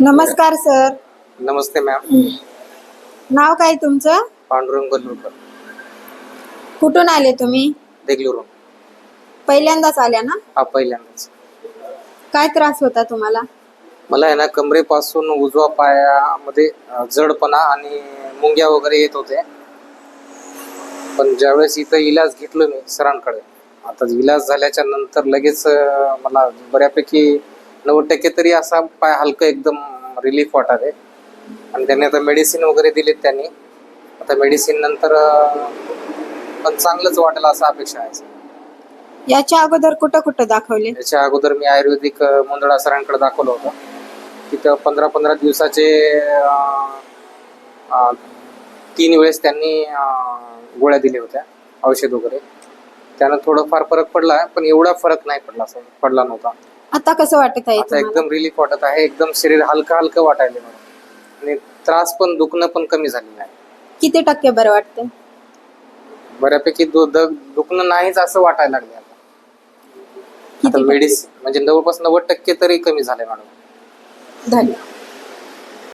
नमस्कार सर. नमस्ते मॅम नाव काय तुमचं? पांडुरंग कुठून आले तुम्ही? देगलूरून पहिल्यांदाच आल्या ना? हा पहिल्यांदाच. काय त्रास होता तुम्हाला? मला आहे ना कमरेपासून उजवा पायामध्ये अं, जडपणा आणि मुंग्या वगैरे येत होते. पण ज्यावेळेस इथं इलाज घेतलो मी सरांकडे आता इलाज झाल्याच्यानंतर लगेच अं, मला बऱ्यापैकी नव्वद टक्के तरी असा पाय हलकं एकदम रिलीफ आहे. आणि त्यांनी आता मेडिसिन वगैरे दिलेत त्यांनी. आता मेडिसिन नंतर पण चांगलंच वाटेल असं अपेक्षा आहे याच्या अगोदर कुठं कुठं दाखवले? त्याच्या अगोदर मी आयुर्वेदिक मुंदडा सरांकडे दाखवलं होतं. तिथं पंधरा पंधरा दिवसाचे अ, अ, तीन वेळेस त्यांनी अ, गोळ्या दिल्या होत्या औषध वगैरे. त्यानं थोडं फार फरक पडला पण एवढा फरक नाही पडला असं पडला नव्हता. आता कसं वाटत आहे आता तुम्हाला? एकदम रिलीफ वाटत आहे एकदम शरीर हलकं हलकं वाटायला मला आणि त्रास पण दुखणं पण कमी झालेलं आहे. किती टक्के बरं वाटतंय? बऱ्यापैकी दु- द- दुखणं नाहीच असं वाटायला लागले आता. किती आता मेडिसिन म्हणजे जवळपास नव्वद टक्के तरी कमी झाले मॅडम. धन्यवाद.